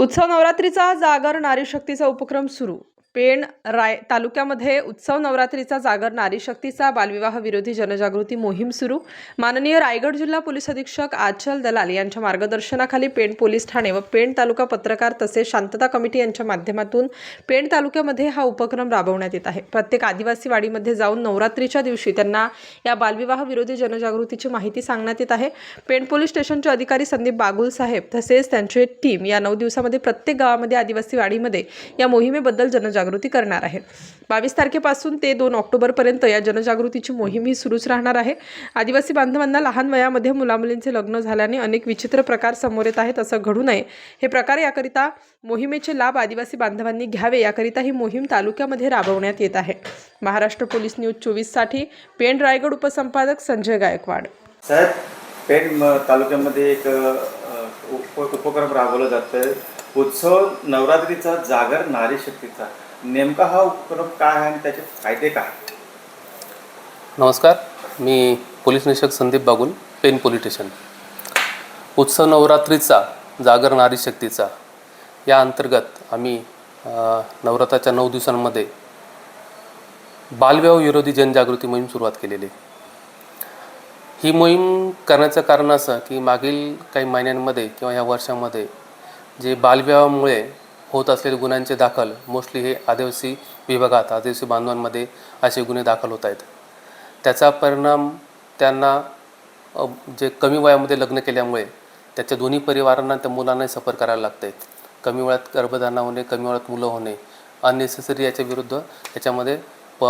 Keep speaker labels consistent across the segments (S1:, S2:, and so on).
S1: उत्सव नवरात्रीचा जागर नारी शक्तीचा उपक्रम सुरू पेण राय तालुक्यामध्ये उत्सव नवरात्रीचा जागर नारी शक्तीचा बालविवाह विरोधी जनजागृती मोहीम सुरू. माननीय रायगड जिल्हा पोलीस अधीक्षक आचल दलाल यांच्या मार्गदर्शनाखाली पेण पोलीस ठाणे व पेण तालुका पत्रकार तसेच शांतता कमिटी यांच्या माध्यमातून पेण तालुक्यामध्ये हा उपक्रम राबवण्यात येत आहे. प्रत्येक आदिवासी वाडीमध्ये जाऊन नवरात्रीच्या दिवशी त्यांना या बालविवाह विरोधी जनजागृतीची माहिती सांगण्यात येत आहे. पेण पोलीस स्टेशनचे अधिकारी संदीप बागुल साहेब तसेच त्यांचे टीम या नऊ दिवसामध्ये प्रत्येक गावामध्ये आदिवासी वाडीमध्ये या मोहिमेबद्दल जनजागृती करणार आहे. बावीस तारखेपासून ते दोन ऑक्टोबरपर्यंत या जनजागृतीची मोहीम ही सुरूच राहणार आहे. आदिवासी बांधवांना लहान वयामध्ये मुलामुलींचे लग्न झाल्याने अनेक विचित्र प्रकार समोर येत आहेत असं घडू नये. हे प्रकार याकरिता मोहिमेचे लाभ आदिवासी बांधवांनी घ्यावे याकरिता ही मोहीम तालुक्यामध्ये राबवण्यात येत आहे. महाराष्ट्र पोलीस न्यूज चोवीससाठी पेण रायगड उपसंपादक संजय गायकवाड.
S2: साहेब पेण तालुक्यामध्ये एक उप उपक्रम राबवला जातोय. उत्सव नवरात्रीचा जागर नारी शक्तीचा. नेमका हा उपक्रम काय आहे आणि त्याचे फायदे काय
S3: नमस्कार मी पोलीस निरीक्षक संदीप बागुल पेन पोलीस स्टेशन उत्सव नवरात्रीचा जागर नारी शक्तीचा या अंतर्गत आम्ही नवरात्राच्या नऊ दिवसांमध्ये बालविवाह विरोधी जनजागृती मोहीम सुरुवात केलेली आहे. ही मोहीम करण्याचं कारण असं की मागील काही महिन्यांमध्ये किंवा ह्या वर्षामध्ये जे बालविवाहामुळे होत असलेले गुन्ह्यांचे दाखल मोस्टली हे आदिवासी विभागात आदिवासी बांधवांमध्ये असे गुन्हे दाखल होत आहेत. त्याचा परिणाम त्यांना जे कमी वयामध्ये लग्न केल्यामुळे त्याच्या दोन्ही परिवारांना त्या मुलांनाही सफर करायला लागते. कमी वेळात गर्भधारणा होणे कमी वेळात मुलं होणे अननेसेसरी याच्या विरुद्ध त्याच्यामध्ये प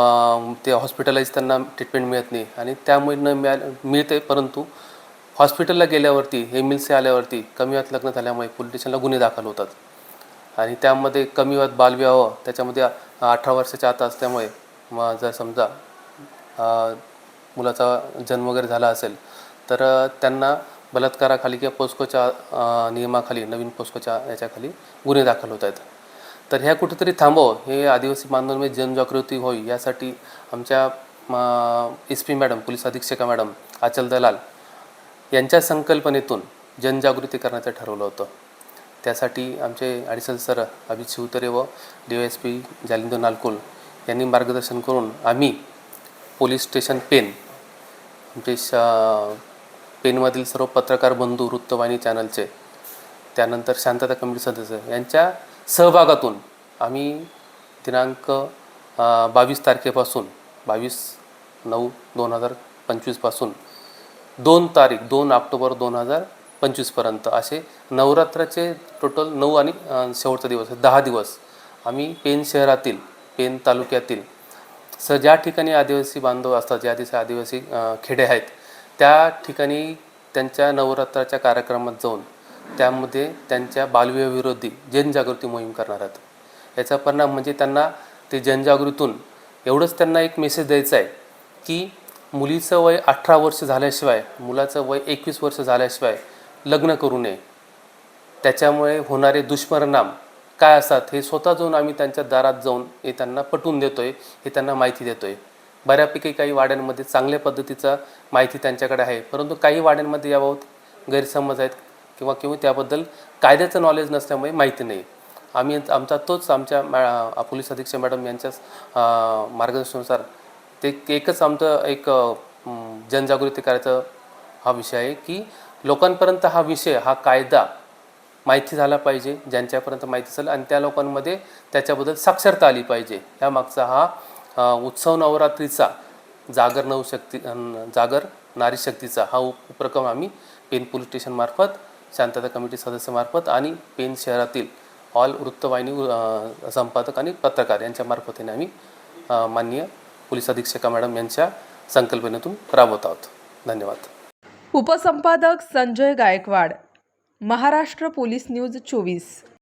S3: ते हॉस्पिटलाइज त्यांना ट्रीटमेंट मिळत नाही आणि त्यामुळे न मिळा मिळते परंतु हॉस्पिटलला गेल्यावरती एम आल्यावरती कमी वेळात लग्न झाल्यामुळे पोलीस स्टेशनला गुन्हे दाखल होतात. आणि त्यामध्ये कमी वयात बालविवाह त्याच्यामध्ये अठरा वर्षाच्या आत असल्यामुळे मग जर समजा मुलाचा जन्म वगैरे झाला असेल तर त्यांना बलात्काराखाली किंवा पोस्कोच्या नियमाखाली नवीन पोस्कोच्या याच्याखाली गुन्हे दाखल होत आहेत. तर ह्या कुठेतरी थांबव हे आदिवासी बांधवांमध्ये जनजागृती होई यासाठी आमच्या एस पी मॅडम पोलीस अधीक्षका मॅडम अचल दलाल यांच्या संकल्पनेतून जनजागृती करण्याचं ठरवलं होतं. त्यासाठी आमचे ॲडिशनल सर अभित शिवतरे व D Y S P Jalindar Nalkol यांनी मार्गदर्शन करून आम्ही पोलीस स्टेशन पेन आमचे शा पेनमधील सर्व पत्रकार बंधू वृत्तवाहिनी चॅनलचे त्यानंतर शांतता कमिटी सदस्य यांच्या सहभागातून आम्ही दिनांक बावीस तारखेपासून बावीस नऊ दोन हजार पंचवीसपासून दोन तारीख दोन ऑक्टोबर दोन हजार पंचवीसपर्यंत असे नवरात्राचे टोटल नऊ आणि शेवटचा दिवस दहा दिवस. आम्ही पेन शहरातील पेन तालुक्यातील स ज्या ठिकाणी आदिवासी बांधव असतात ज्या दिवशी आदिवासी खेडे आहेत त्या ठिकाणी त्यांच्या नवरात्राच्या कार्यक्रमात जाऊन त्यामध्ये त्यांच्या बालविवाहाविरोधी जनजागृती मोहीम करणार आहेत. याचा परिणाम म्हणजे त्यांना ते जनजागृतीतून एवढंच त्यांना एक मेसेज द्यायचा आहे की मुलीचं वय अठरा वर्ष झाल्याशिवाय मुलाचं वय एकवीस वर्ष झाल्याशिवाय लग्न करू नये. त्याच्यामुळे होणारे दुष्परिणाम काय असतात हे स्वतः जाऊन आम्ही त्यांच्या दारात जाऊन हे त्यांना पटवून देतो आहे हे त्यांना माहिती देतो आहे बऱ्यापैकी काही वाड्यांमध्ये चांगल्या पद्धतीचा माहिती त्यांच्याकडे आहे. परंतु काही वाड्यांमध्ये याबाबत गैरसमज आहेत किंवा किंवा त्याबद्दल कायद्याचं नॉलेज नसल्यामुळे माहिती नाही. आम्ही आमचा तोच आमच्या मॅ पोलीस अधीक्षक मॅडम यांच्याच मार्गदर्शनानुसार ते एकच आमचं एक जनजागृती करायचा हा विषय आहे की लोकांपर्यंत हा विषय हा कायदा माहिती झाला पाहिजे ज्यांच्यापर्यंत माहिती असेल आणि त्या लोकांमध्ये त्याच्याबद्दल साक्षरता आली पाहिजे. ह्या मागचा हा उत्सव नवरात्रीचा जागर नवशक्ती जागर नारी शक्तीचा हा उपक्रम आम्ही पेन पोलीस स्टेशनमार्फत शांतता कमिटी सदस्यामार्फत आणि पेन शहरातील ऑल वृत्तवाहिनी संपादक आणि पत्रकार यांच्या मार्फतीने आम्ही माननीय पोलीस अधीक्षका मॅडम यांच्या संकल्पनेतून राबवत आहोत. धन्यवाद.
S1: उपसंपादक संजय गायकवाड. महाराष्ट्र पोलीस न्यूज चोवीस.